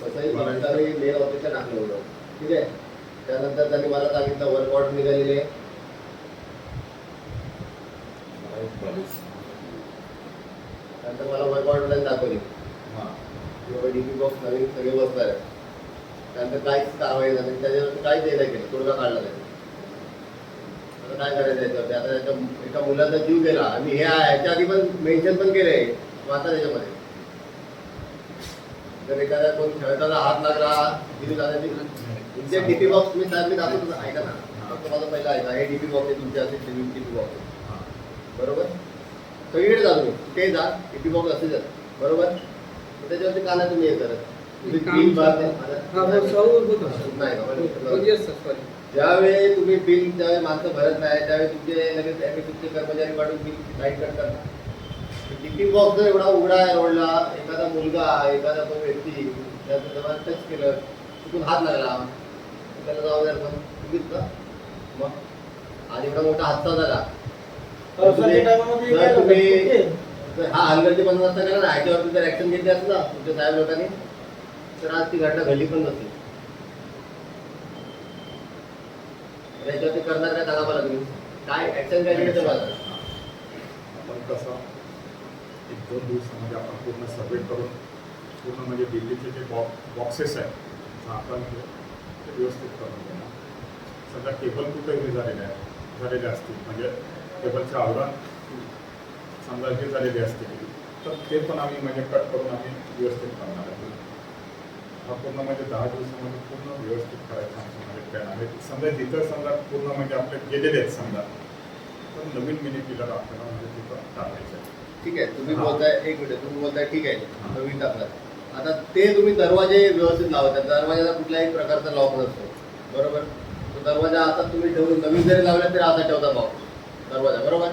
Main ऑफिसला टाकलं होतं ठीक आहे? त्यानंतर त्यांनी मला सांगितलं वर्क ऑर्डर निघालेली आहे. त्यानंतर मला वर्क ऑर्डर त्यांनी दाखवली. किंवा डीपी बॉक्स नवीन सगळे बसत आहेत त्यानंतर काहीच कारवाई झाली नाही. त्याच्यावरती काहीच हे नाही केलं. तोडगा काढला नाही आता काय करायचं याच्यावरती आता एका मुलाचा जीव गेला. आणि हे ह्याच्या आधी पण मेन्शन पण केलंय. आता त्याच्यामध्ये. जर एखाद्या कोण खेळताना हात लागला गिरी झाल्याची तुमचे डीपी बॉक्स मी साहेब मी दाखवतो ऐका ना. फक्त माझं पहिलं ऐका. हे डीपी बॉक्स आहे तुमच्या असेल डीपी बॉक्स बरोबर? सगळीकडे जा तुम्ही. कुठेही जा. डीपी बॉक्स असेल बरोबर? त्याच्यावरती का नाही तुम्ही हे करत? तुम्ही का? ज्यावेळी तुम्ही बिल ज्यावेळी माणसं भरत नाही त्यावेळी तुमचे लगेच तुमचे कर्मचारी काढून बिल लाइट कट करतात. टिकिंग बॉक्स जर एवढा उघडा आहे रोडला एखादा मुलगा एखादा तो व्यक्ती त्याचं जेव्हा टच केलं चुकून हात लागला. त्याला जबाबदार पण तुम्हीच ना. मग? आणि एवढा मोठा हादसा झाला. तर तुम्ही- जर तुम्ही जर हा हलगर्जीपणा नसता केला ना ह्याच्यावरती जर ऍक्शन घेतली असती ना तुमच्या साहेब लोकांनी तर आज ती घटना घडली पण नसती तर याच्यावरती करणार काय? सांगा मला तुम्ही काय ऍक्शन काय घ्यायचं मला आपण कसं एक दोन दिवसामध्ये म्हणजे आपण पूर्ण सर्वे करून पूर्ण म्हणजे दिल्लीचे जे बॉ बॉक्सेस आहेत आपण ते ते व्यवस्थित करून देणार सध्या केबल कुठे हे झालेले आहे झालेले असतील. म्हणजे केबलचे आवरण समजा हे झालेले असतील. तर ते पण आम्ही म्हणजे कट करून आम्ही व्यवस्थित करणार आहे. हा पूर्ण म्हणजे दहा दिवसामध्ये पूर्ण व्यवस्थित करायचा आमचं म्हणजे प्लॅन आहे. समजा तिथं समजा पूर्ण म्हणजे आपले गेलेले आहेत समजा तर नवीन मिनी पिलर आपल्याला म्हणजे तिथं टाकायचे आहे ठीक आहे तुम्ही हा. बोलताय एक मिनिट तुम्ही बोलताय ठीक आहे. नवीन टाकलं आता ते तुम्ही दरवाजे व्यवस्थित लावतात दरवाजाला कुठल्याही प्रकारचा लॉक नसतो. बरोबर? तो दरवाजा आता तुम्ही ठेवून नवीन जरी लावला तरी आता ठेवता लॉक दरवाजा बरोबर?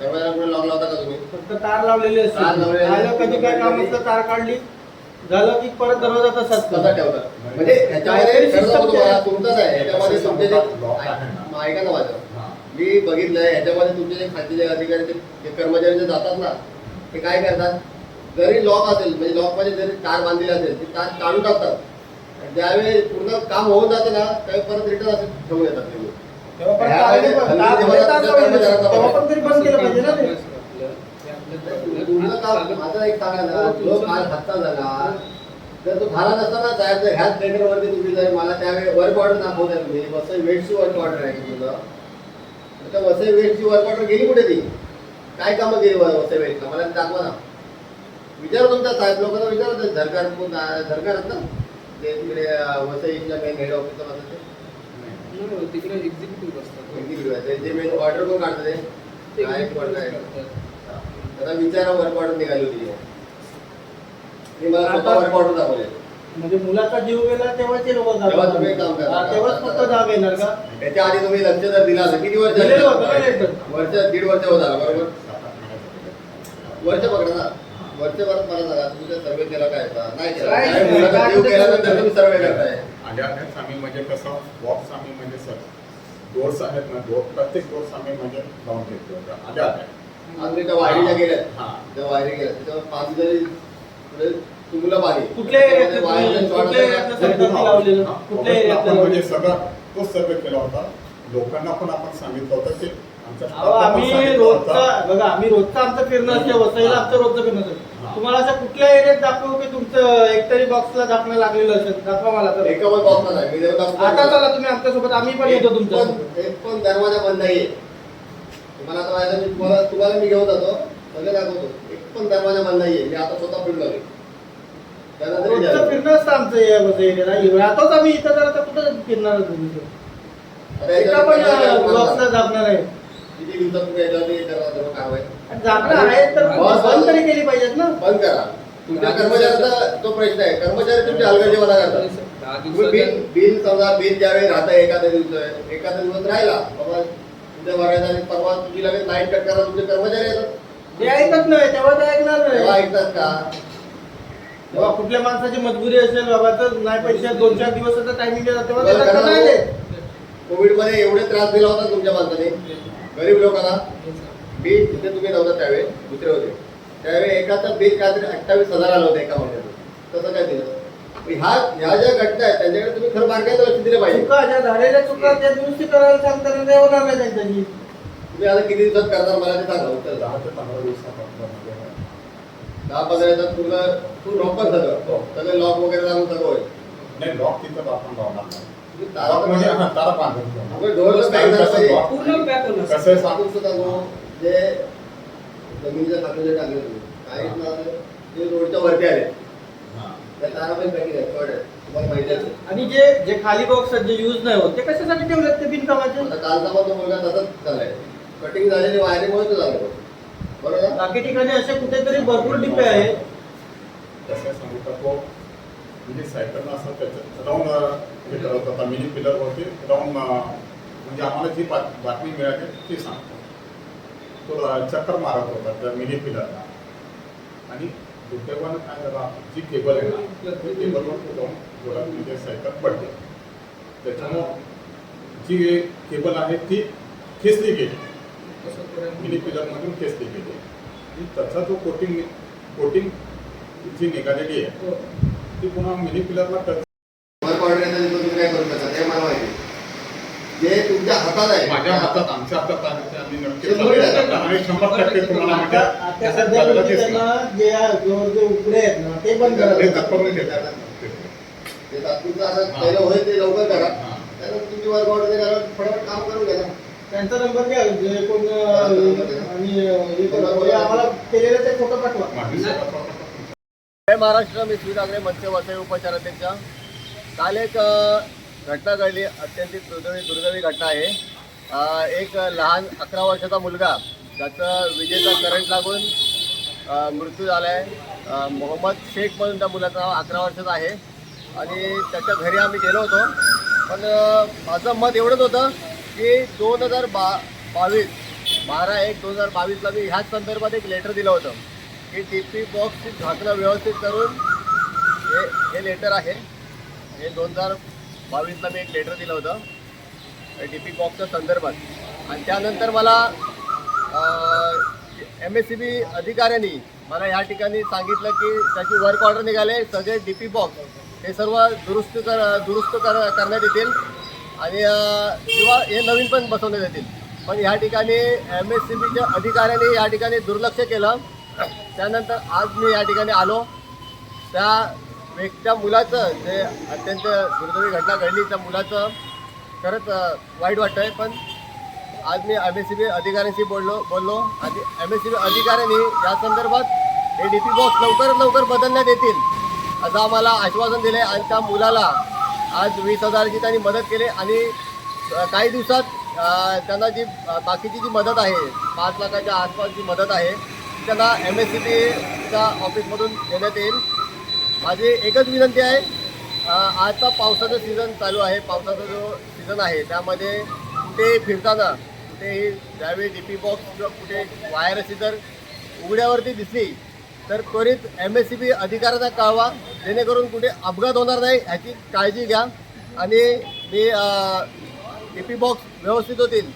दरवाजाला कुठे लॉक लावता का तुम्ही? फक्त तार लावलेली असते. तार लावलेली आलं असते. कधी काय काम असलं तार काढली. झालं की परत दरवाजा तसाच कसा ठेवता. म्हणजे ह्याच्यामध्ये. तुमचंच आहे. ह्याच्यामध्ये तुमचे जे ऐका ना माझं. मी बघितलंय ह्याच्यामध्ये तुमचे जे खात्याचे अधिकारी ते कर्मचारी जे जातात ना ते काय करतात? जरी लॉक असेल म्हणजे लॉकमध्ये जरी तार बांधलेली असेल ती तार काढून टाकतात. आणि ज्यावेळी पूर्ण काम होऊन जातं ना त्यावेळी परत रिटर्न असे ठेवून येतात ते तार- तार- तार तरी काम माझं एक सांगा ना जो काल हातचा झाला जर तो झाला नसता ना साहेब जर ह्याच लेटरवरती तुम्ही जर मला त्यावेळी वर्क ऑर्डर दाखवताय तुम्ही वसई वेटची वर्क ऑर्डर आहे तुझं? तर वसई वेटची वर्क ऑर्डर गेली कुठे ती? काय कामं वसई वेटला मला दाखवा ना. विचारा तुमच्या साहेब लोकांना विचारा ते झरकार कोण आहे? झरकार आहेत ना? ते तिकडे वसईच्या मेन हेड बसत ते तिकडे एक्झिक्युटिव्ह असतात. Executive आहे. त्यांचे मेन ऑर्डर कोण काढतं ते? काय विचारा वर्क ऑर्डर निघाली होती मी मला स्वतः आता- वर्क ऑर्डर दाखवले. म्हणजे मुलाचा जीव गेला तेव्हा ते लोक तेव्हा तुम्ही काम करा. तेव्हाच फक्त जाग येणार का? त्याच्या आधी तुम्ही लक्ष जर दिलं असं किती वर्ष. वर्ष दीड वर्ष होत बरोबर? सात आठ महिन्याचं वर्ष पकडा ना वर्ष परत मला सांगा तुमचा सर्वे केला काय? का? नाही केला. काय मुलाचा जीव? तुम्ही सर्वे करताय. आल्या आहेत आम्ही म्हणजे कसं बॉक्स आम्ही म्हणजे सर डोर्स आहेत ना डोर प्रत्येक डोर्स आम्ही म्हणजे लावून होते. आल्या मी त्या वायरीला गेल्या. हा. त्या वायरी गेल्या. त्याच्यावर पाच जरी पुढे तुमला पाणी कुठल्या कुठल्या म्हणजे सगळं तोच सर्वे केला होता. लोकांना पण आपण सांगितलं होतं की अहो, आम्ही रोजचा. बघा आम्ही रोजचं आमचं फिरणं असते वसईला आमचं रोजचं फिरणं. असतं. तुम्हाला असं कुठल्या एरियात दाखवू की तुमचं एकतरी बॉक्सला दाखवणं लागलेलं असेल? दाखवा मला तर. एका नाही मी देऊ दाखवतो. आता चला तुम्ही आमच्यासोबत आम्ही पण येतो एक तुमच्या पण- एक पण दरवाजा बंद नाहीये तुम्हाला आता माहिती आहे, मी तुम्हाला तुम्हाला मी घेऊन जातो. सगळं दाखवतो. एक पण दरवाजा बंद नाहीये. मी आता स्वतः फिरून लागलो त्यानंतर रोजचं विचारतो. फिरणं असतं आमचं या वसई एरियाला. राहतोच आम्ही इथं तर आता कुठं फिरणार तुम्ही आता एका पण? बॉक्सला आहे. किती दिवसात तुम्ही करा सर्व कारवाई? आहे तर बंद. तरी केली पाहिजेत ना. बंद करा. तुमच्या कर्मचाऱ्याचा तो प्रश्न आहे कर्मचारी हलगर्जीपणा करतात. दहा तुम्ही बिल बिल समजा बिल ज्यावेळी राहता एखाद्या दिवस एखाद्या दिवस राहिला बाबा तुमच्या भरायचा आणि परवा तुम्ही लगेच लाइट कट करा तुमचे कर्मचारी येतात. ते ऐकत नाही तेव्हा ते ऐकणार तेव्हा नाही ऐकतात का? तेव्हा कुठल्या माणसाची मजबुरी असेल बाबा तर नाही पैसे दोन चार दिवसाचा टायमिंग देतात तेव्हा ते बरं, लक्षात नाही कारण देत. कोविडमध्ये एवढे त्रास दिला होता तुमच्या माणसाने? गरीब लोकांना? बिल तिथे तुम्ही नव्हता त्यावेळी दुसरे होते. त्यावेळी एकाचं बिल काहीतरी अठ्ठावीस हजार आलं होतं एका महिन्यात. तसं काय दिलं? पण ह्या ह्या ज्या घटना आहेत त्यांच्याकडे तुम्ही खरं बारकाईनं लक्ष दिलं पाहिजे. चुका ज्या झालेल्या चुका त्या दुरुस्ती करायला सांगताना ते होणार नाही त्यांच्यानी. तुम्ही आता किती दिवसात करणार मला ते सांगा. उत्तर. दहा ते पंधरा दिवसापर्यंत दहा पंधरा दिवसात पूर्ण पूर्ण ओपन सगळं सगळं लॉक वगैरे लागून सगळं होईल. नाही लॉक तिथं आपण लावणार नाही. तारा लॉक म्हणजे पण- हा, तारा बांधून पूर्ण पॅक होणार. कसं आहे सांगू गो जे जमिनीच्या खाली जे टाकले तुम्ही काही ना ते रोडच्या वरती आले. हां. त्या तारा पण पॅकिंग आहेत कळलं. तुम्हाला माहिती असेल आणि जे जे खाली बॉक्स आहेत जे युज नाही होत ते कशासाठी ठेवलेत ते बिनकामाचे? आता कालचा पण तो मुलगा तसंच झालाय. कटिंग झालेली वायरिंगमुळे तो झालं बरोबर? ना? बाकी ठिकाणी असे कुठेतरी भरपूर डिपे आहेत. कसं आहे सांगू का तो. म्हणजे सायकल असं त्याच्यात राऊंड हे करत होता मिनी पिलरवरती राऊंड म्हणजे आम्हाला जी बात- बातमी मिळाली ती सांगतो. तो चक्कर मारत होता त्या मिनी पिलरला आणि दुर्दैवानं काय झालं जी केबल आहे ना त्या केबलवर तो जाऊन जोरात म्हणजे सायकल पडते त्याच्यामुळं जी केबल आहे ती खेचली गेली. मिनी पिलरमधून खेचली गेली. त्याचा जो कोटिंग कोटिंग जी निघालेली आहे ती पुन्हा मिनी पिलरला टच वर्क ऑर्डर येतं तिथं तुम्ही काय करू शकता ते मला माहिती जे तुमच्या हातात आहे माझ्या हातात आमच्या हातात आहे ते आम्ही नक्की शंभर चालू टक्के. आहे. आणि शंभर टक्के तुम्हाला म्हणजे आता आता त्याच्यात सध्या झालेलं तुम्ही दिसलं. त्यांना जे आहे, जो- जे उकडे आहेत ना ते बंद ते करा दाखवून देतात. ते तात्पुरतं असं पहिलं होईल ते लवकर करा हां. त्यानंतर तुमची वर्क ऑर्डर फटाफट काम करून घ्या ना. त्यांचा नंबर द्या जे कोण अं, आणि अं, हे करा. जे आम्हाला केलेलं ते फोटो पाठवा माझी महाराष्ट्र मी श्री नागरे मत्स्य वसई उपचाराध्यक्ष. काल एक घटना घडली. अत्यंत दुर्दैवी दुर्दैवी घटना आहे. एक लहान अकरा वर्षाचा मुलगा त्याचा विजेचा करंट लागून मृत्यू झाला आहे मोहम्मद शेख म्हणून त्या मुलाचं नाव अकरा वर्षाचं आहे. आणि त्याच्या घरी आम्ही गेलो होतो. पण माझं मत एवढंच होतं की दोन हजार बा बावीस बारा एक दोन हजार बावीसला मी ह्याच संदर्भात एक लेटर दिलं होतं. ही टी पी बॉक्सची झाकणं व्यवस्थित करून हे हे लेटर आहे. हे दोन हजार बावीसला मी एक लेटर दिलं होतं. डी पी बॉक्सच्या संदर्भात. आणि त्यानंतर मला एम एस सी बी अधिकाऱ्यांनी मला या ठिकाणी सांगितलं की त्याची वर्क ऑर्डर निघाले सगळे डी पी बॉक्स हे सर्व दुरुस्त कर दुरुस्त कर करण्यात येतील. आणि किंवा हे नवीन पण बसवण्यात येतील. पण या ठिकाणी एम एस सी बीच्या अधिकाऱ्यांनी या ठिकाणी दुर्लक्ष केलं. त्यानंतर आज मी या ठिकाणी आलो. त्या व्यक्तीच्या त्या मुलाचं जे अत्यंत दुर्दैवी घटना घडली त्या मुलाचं खरंच वाईट वाटतं आहे पण आज मी एम एस सी बी अधिकाऱ्यांशी बोललो बोललो. आणि एम एस सी बी अधिकाऱ्यांनी या संदर्भात हे डी पी बॉक्स लवकरात लवकर बदलण्यात येतील असं आम्हाला आश्वासन दिले आणि त्या मुलाला आज वीस हजाराची त्यांनी मदत केली. आणि काही दिवसात त्यांना जी बाकीची जी मदत आहे पाच लाखाच्या आसपास जी मदत आहे त्यांना एम एस सी बीच्या ऑफिसमधून देण्यात येईल. माझी एकच विनंती आहे आता पावसाचं सीझन चालू आहे. पावसाचा जो सीझन आहे त्यामध्ये कुठे फिरताना कुठेही ज्यावेळी डी पी बॉक्स किंवा कुठे वायर अशी जर उघड्यावरती दिसली तर त्वरित एम एस सी बी अधिकाऱ्यांना कळवा जेणेकरून कुठे अपघात होणार नाही ह्याची काळजी घ्या. आणि मी डी पी बॉक्स व्यवस्थित होतील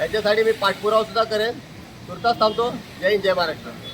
याच्यासाठी मी पाठपुरावासुद्धा करेन. तुर्तास थांबतो जय हिंद जय महाराष्ट्र